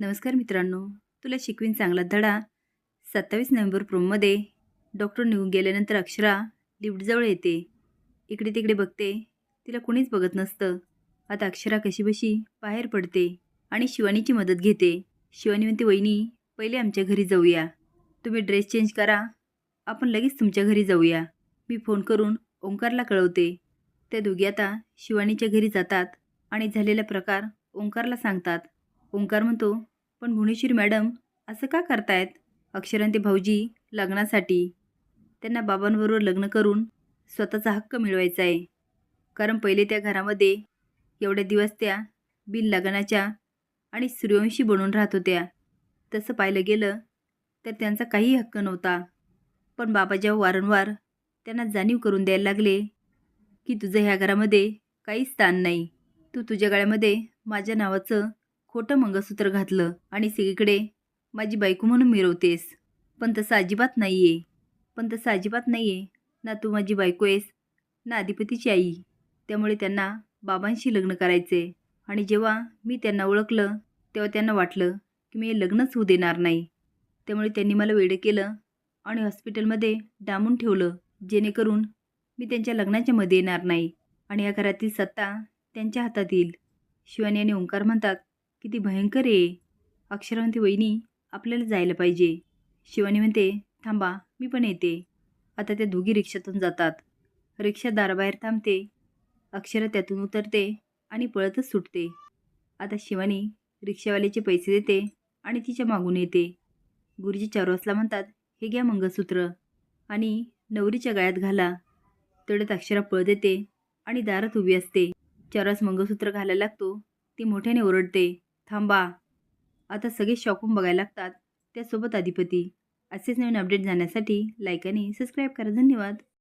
नमस्कार मित्रांनो तुला शिकवीन चांगला धडा. सत्तावीस नोव्हेंबर प्रोममध्ये डॉक्टर निघून गेल्यानंतर अक्षरा लिफ्टजवळ येते. इकडे तिकडे बघते. तिला कुणीच बघत नसतं. आता अक्षरा कशीबशी बाहेर पडते आणि शिवानीची मदत घेते. शिवानी म्हणते वहिनी पहिले आमच्या घरी जाऊया. तुम्ही ड्रेस चेंज करा. आपण लगेच तुमच्या घरी जाऊया. मी फोन करून ओंकारला कळवते. त्या दोघी आता शिवानीच्या घरी जातात आणि झालेला प्रकार ओंकारला सांगतात. ओंकार म्हणतो पण भुणेशीर मॅडम असं का करतायत? अक्षरांत ते भाऊजी लग्नासाठी. त्यांना बाबांबरोबर लग्न करून स्वतःचा हक्क मिळवायचा आहे कारण पहिले त्या घरामध्ये एवढ्या दिवस त्या बिन लग्नाच्या आणि सूर्यवंशी बनून राहत होत्या. तसं पाहिलं गेलं तर त्यांचा काही हक्क नव्हता. पण बाबा जेव्हा वारंवार त्यांना जाणीव करून द्यायला लागले की तुझं ह्या घरामध्ये काहीच स्थान नाही. तू तुझ्या गळ्यामध्ये माझ्या नावाचं खोटं मंगळसूत्र घातलं आणि सगळीकडे माझी बायको म्हणून मिरवतेस पण तसं अजिबात नाही आहे पण तसं अजिबात नाही आहे ना तू माझी बायको आहेस ना अधिपतीची आई. त्यामुळे त्यांना बाबांशी लग्न करायचे आणि जेव्हा मी त्यांना ओळखलं तेव्हा त्यांना वाटलं की मी हे लग्नच होऊ देणार नाही. त्यामुळे त्यांनी मला वेडे केलं आणि हॉस्पिटलमध्ये डांबून ठेवलं जेणेकरून मी त्यांच्या लग्नाच्या मध्ये येणार नाही आणि या घरातील सत्ता त्यांच्या हातात येईल. शिवानी आणि ओंकार म्हणतात किती भयंकर आहे. अक्षरा म्हणते वहिनी आपल्याला जायला पाहिजे. शिवानी म्हणते थांबा मी पण येते. आता त्या दोघी रिक्षातून जातात. रिक्षा दाराबाहेर थांबते. अक्षरा त्यातून उतरते आणि पळतच सुटते. आता शिवानी रिक्षावाल्याचे पैसे देते आणि तिच्या मागून येते. गुरुजी चारोसला म्हणतात हे घ्या मंगळसूत्र. आणि नवरीच्या गळ्यात घाला. तेवढ्यात अक्षरा पळत येते आणि दारात उभी असते. चारोस मंगळसूत्र घालायला लागतो. ती मोठ्याने ओरडते. थांबा. आता सगळे शॉकून बघायला लागतात. त्यासोबत अधिपती. असेच नवीन अपडेट जाण्यासाठी लाईक आणि सबस्क्राईब करा. धन्यवाद.